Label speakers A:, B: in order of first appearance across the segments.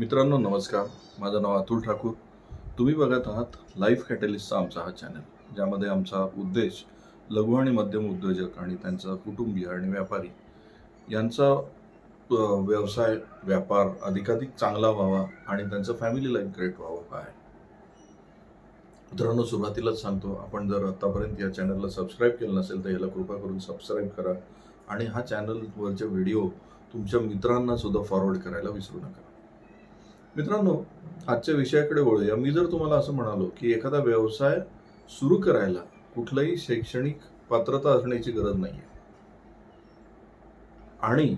A: मित्रांनो नमस्कार. माझं नाव अतुल ठाकूर. तुम्ही बघत आहात लाईफ कॅटलिस्टचा आमचा हा चॅनल ज्यामध्ये आमचा उद्देश लघु आणि मध्यम उद्योजक आणि त्यांचा कुटुंबीय आणि व्यापारी यांचा व्यवसाय व्यापार अधिकाधिक चांगला व्हावा आणि त्यांचं फॅमिली लाईफ ग्रेट व्हावं काय मित्रांनो सुरुवातीलाच सांगतो आपण जर आतापर्यंत या चॅनलला सबस्क्राईब केलं नसेल तर याला कृपा करून सबस्क्राईब करा आणि हा चॅनलवरचे व्हिडिओ तुमच्या मित्रांना सुद्धा फॉरवर्ड करायला विसरू नका. मित्रांनो आजच्या विषयाकडे वळूया. मी जर तुम्हाला असं म्हणालो की एखादा व्यवसाय सुरू करायला कुठलंही शैक्षणिक पात्रता असण्याची गरज नाही आणि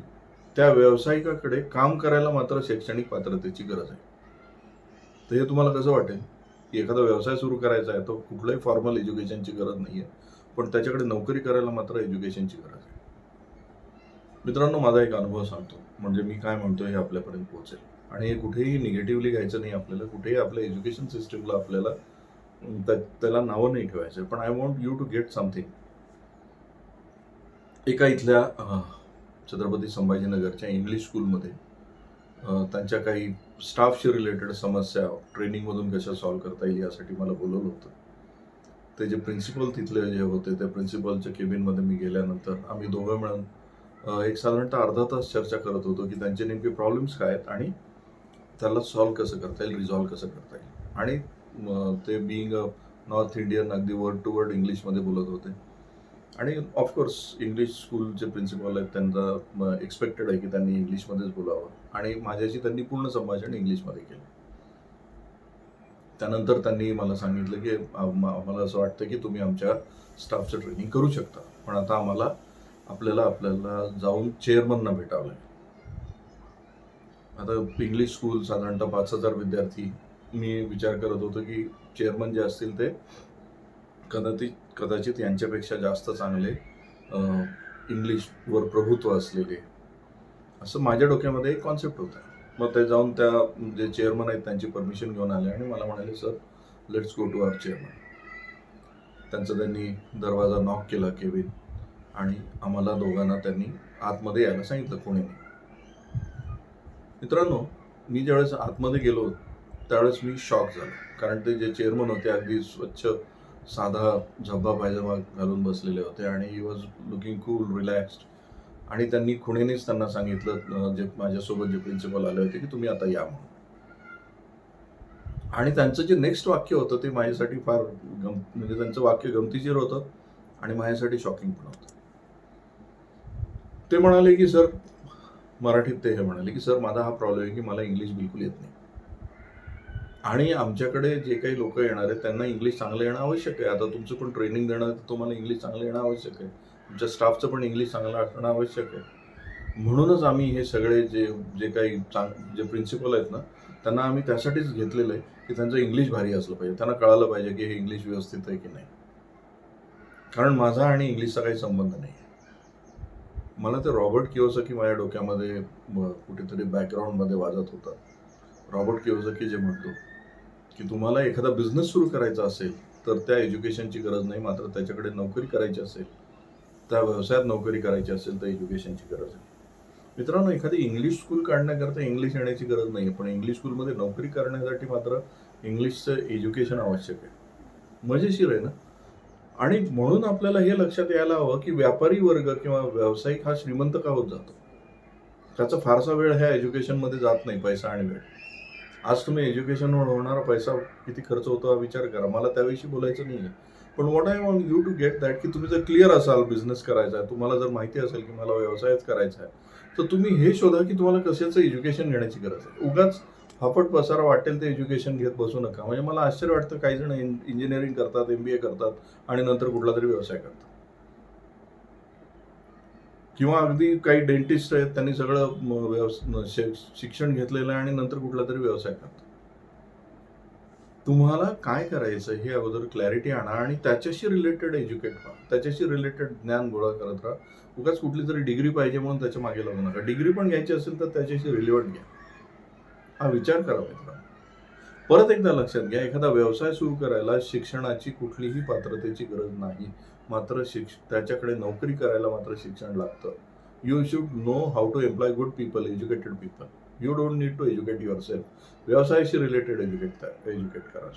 A: त्या व्यावसायिकाकडे काम करायला मात्र शैक्षणिक पात्रतेची गरज आहे. तर हे तुम्हाला कसं वाटेल? की एखादा व्यवसाय सुरू करायचा आहे तो कुठल्याही फॉर्मल एज्युकेशनची गरज नाही आहे पण त्याच्याकडे नोकरी करायला मात्र एज्युकेशनची गरज आहे. मित्रांनो माझा एक अनुभव सांगतो. म्हणजे मी काय म्हणतो हे आपल्यापर्यंत पोहोचेल. आणि हे कुठेही निगेटिव्हली घ्यायचं नाही आपल्याला कुठेही आपल्या एज्युकेशन सिस्टमला आपल्याला त्या- त्याला नावं नाही ठेवायचं. पण I want you to get something एका इथल्या छत्रपती संभाजीनगरच्या इंग्लिश स्कूलमध्ये त्यांच्या काही स्टाफशी रिलेटेड समस्या ट्रेनिंगमधून कशा सॉल्व्ह करता येईल यासाठी मला बोलवलं होतं. ते जे प्रिन्सिपल तिथले जे होते त्या प्रिन्सिपलच्या केबिनमध्ये मी गेल्यानंतर आम्ही दोघं मिळून एक साधारणतः अर्धा तास चर्चा करत होतो की त्यांचे नेमके प्रॉब्लेम्स काय आहेत आणि त्याला सॉल्व्ह कसं करता येईल रिझॉल्व्ह कसं करता येईल? आणि ते बिईंग अ नॉर्थ इंडियन अगदी वर्ड टू वर्ड इंग्लिशमध्ये बोलत होते. आणि ऑफकोर्स इंग्लिश स्कूलचे प्रिन्सिपल आहेत त्यांचा एक्सपेक्टेड आहे की त्यांनी इंग्लिशमध्येच बोलावं. आणि माझ्याशी त्यांनी पूर्ण संभाषण इंग्लिशमध्ये केलं. त्यानंतर त्यांनी मला सांगितलं की आम्हाला असं वाटतं की तुम्ही आमच्या स्टाफचं ट्रेनिंग करू शकता. पण आता आम्हाला आपल्याला आपल्याला जाऊन चेअरमनना भेटावं लागेल. आता इंग्लिश स्कूल साधारणतः पाच हजार विद्यार्थी मी विचार करत होतो की चेअरमन जे असतील ते कदाचित कदाचित यांच्यापेक्षा जास्त चांगले इंग्लिशवर प्रभुत्व असलेले. असं माझ्या डोक्यामध्ये एक कॉन्सेप्ट होता. मग ते जाऊन त्या जे चेअरमन आहेत त्यांची परमिशन घेऊन आले आणि मला म्हणाले sir let's go to our chairman त्यांचा त्यांनी दरवाजा नॉक केला केविन आणि आम्हाला दोघांना त्यांनी आतमध्ये यायला सांगितलं कोणी मित्रांनो मी ज्यावेळेस आतमध्ये गेलो त्यावेळेस मी शॉक झालो. कारण ते जे चेअरमन होते अगदी स्वच्छ साधा झब्बा पायजमा घालून बसलेले होते आणि he was looking cool relaxed आणि त्यांनी खुणेनेच त्यांना सांगितलं जे माझ्यासोबत जे प्रिन्सिपल आले होते की तुम्ही आता या म्हणून. आणि त्यांचं जे नेक्स्ट वाक्य होतं ते माझ्यासाठी फार गम म्हणजे त्यांचं वाक्य गमतीशीर होतं आणि माझ्यासाठी शॉकिंग पण होतं. ते म्हणाले की सर मराठीत ते हे म्हणाले की सर माझा हा प्रॉब्लेम आहे की मला इंग्लिश बिलकुल येत नाही. आणि आमच्याकडे जे काही लोक येणार आहेत त्यांना इंग्लिश चांगलं येणं आवश्यक आहे. आता तुमचं पण ट्रेनिंग देणं आहे तर तुम्हाला इंग्लिश चांगलं येणं आवश्यक आहे. तुमच्या स्टाफचं पण इंग्लिश चांगलं असणं आवश्यक आहे. म्हणूनच आम्ही हे सगळे जे जे काही चांग जे प्रिन्सिपल आहेत ना त्यांना आम्ही त्यासाठीच घेतलेलं आहे की त्यांचं इंग्लिश भारी असलं पाहिजे. त्यांना कळालं पाहिजे की हे इंग्लिश व्यवस्थित आहे की नाही. कारण माझा आणि इंग्लिशचा काही संबंध नाही. मला ते रॉबर्ट किओसकी माझ्या डोक्यामध्ये कुठेतरी बॅकग्राऊंडमध्ये वाजत होता. रॉबर्ट किओसकी जे म्हणतो की तुम्हाला एखादा बिझनेस सुरू करायचा असेल तर त्या एज्युकेशनची गरज नाही मात्र त्याच्याकडे नोकरी करायची असेल त्या व्यवसायात नोकरी करायची असेल तर एज्युकेशनची गरज आहे. मित्रांनो एखादी इंग्लिश स्कूल काढण्याकरता इंग्लिश येण्याची गरज नाही पण इंग्लिश स्कूलमध्ये नोकरी करण्यासाठी मात्र इंग्लिशचं एज्युकेशन आवश्यक आहे. मजेशीर आहे ना? आणि म्हणून आपल्याला हे लक्षात यायला हवं की व्यापारी वर्ग किंवा व्यावसायिक हा श्रीमंत का होत जातो? त्याचा फारसा वेळ ह्या एज्युकेशनमध्ये जात नाही पैसा आणि वेळ. आज तुम्ही एज्युकेशनवर होणारा पैसा किती खर्च होतो हा विचार करा. मला त्याविषयी बोलायचं नाही आहे पण what I want you to get that की तुम्ही जर क्लिअर असाल बिझनेस करायचा आहे तुम्हाला जर माहिती असेल की मला व्यवसायच करायचा आहे तर तुम्ही हे शोधा की तुम्हाला कशाचं एज्युकेशन घेण्याची गरज आहे. उगाच फाफट पसारा वाटेल ते एज्युकेशन घेत बसू नका. म्हणजे मला आश्चर्य वाटतं काही जण इंजिनिअरिंग करतात एम बी ए करतात आणि नंतर कुठला तरी व्यवसाय करतात. किंवा अगदी काही डेंटिस्ट आहेत त्यांनी सगळं शिक्षण घेतलेलं आहे आणि नंतर कुठला तरी व्यवसाय करतात. तुम्हाला काय करायचं हे अगोदर क्लॅरिटी आणा आणि त्याच्याशी रिलेटेड एज्युकेट व्हा. त्याच्याशी रिलेटेड ज्ञान गोळा करत राहा. उगाच कुठली तरी डिग्री पाहिजे म्हणून त्याच्यामागे लागू नका. डिग्री पण घ्यायची असेल तर त्याच्याशी रिलेवंट घ्या. हा विचार करा मित्र परत एकदा लक्षात घ्या एखादा व्यवसाय सुरू करायला शिक्षणाची कुठलीही पात्रतेची गरज नाही. मात्र शिक्ष त्याच्याकडे नोकरी करायला मात्र शिक्षण लागतं. You should know how to employ good people educated people you don't need to educate yourself व्यवसायाशी रिलेटेड एज्युकेट एज्युकेट करा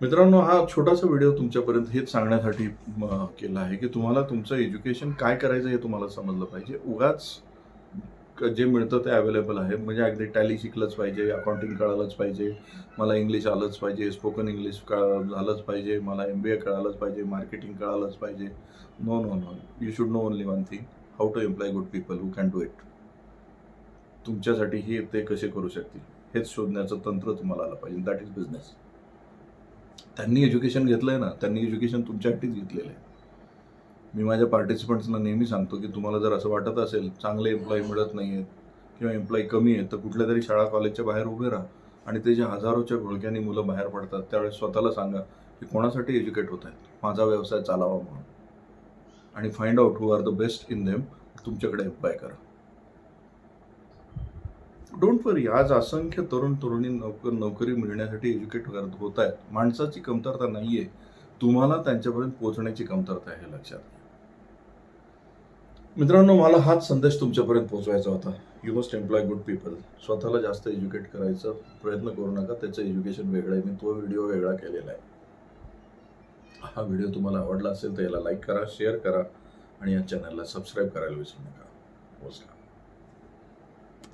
A: मित्रांनो हा छोटासा व्हिडिओ तुमच्यापर्यंत हेच सांगण्यासाठी केला आहे की तुम्हाला तुमचं एज्युकेशन काय करायचं हे तुम्हाला समजलं पाहिजे. उगाच जे मिळतं ते अवेलेबल आहे. म्हणजे अगदी टॅली शिकलंच पाहिजे अकाउंटिंग कळालंच पाहिजे मला इंग्लिश आलंच पाहिजे स्पोकन इंग्लिश झालंच पाहिजे मला एम बी ए कळालंच पाहिजे मार्केटिंग कळालंच पाहिजे. No no no you should know only one thing how to employ good people who can do it तुमच्यासाठी हे ते कसे करू शकतील हेच शोधण्याचं तंत्र तुम्हाला आलं पाहिजे. दॅट इज बिझनेस त्यांनी एज्युकेशन घेतलं आहे ना त्यांनी एज्युकेशन तुमच्यासाठीच घेतलेलं आहे. मी माझ्या पार्टिसिपंट्सना नेहमी सांगतो की तुम्हाला जर असं वाटत असेल चांगले एम्प्लॉई मिळत नाही आहेत किंवा एम्प्लॉई कमी आहेत तर कुठल्या तरी शाळा कॉलेजच्या बाहेर उभे राहा आणि ते जे हजारोच्या घोळक्याने मुलं बाहेर पडतात त्यावेळेस स्वतःला सांगा की कोणासाठी एज्युकेट होत आहेत? माझा व्यवसाय चालावा म्हणून. आणि find out who are the best in them तुमच्याकडे अप्लाय करा. डोंट वरी आज असंख्य तरुण तरुणी नोकर नोकरी मिळण्यासाठी एज्युकेट करत होत आहेत. माणसाची कमतरता नाही आहे तुम्हाला त्यांच्यापर्यंत पोहोचण्याची कमतरता आहे लक्षात घ्या. मित्रांनो मला हाच संदेश तुमच्यापर्यंत पोहोचवायचा होता. You must employ good people स्वतःला जास्त एज्युकेट करायचा प्रयत्न करू नका. त्याचं एज्युकेशन वेगळं आहे. मी तो व्हिडिओ वेगळा केलेला आहे. हा व्हिडिओ तुम्हाला आवडला असेल तर याला लाईक करा शेअर करा आणि या चॅनलला सबस्क्राईब करायला विसरू नका. नमस्कार.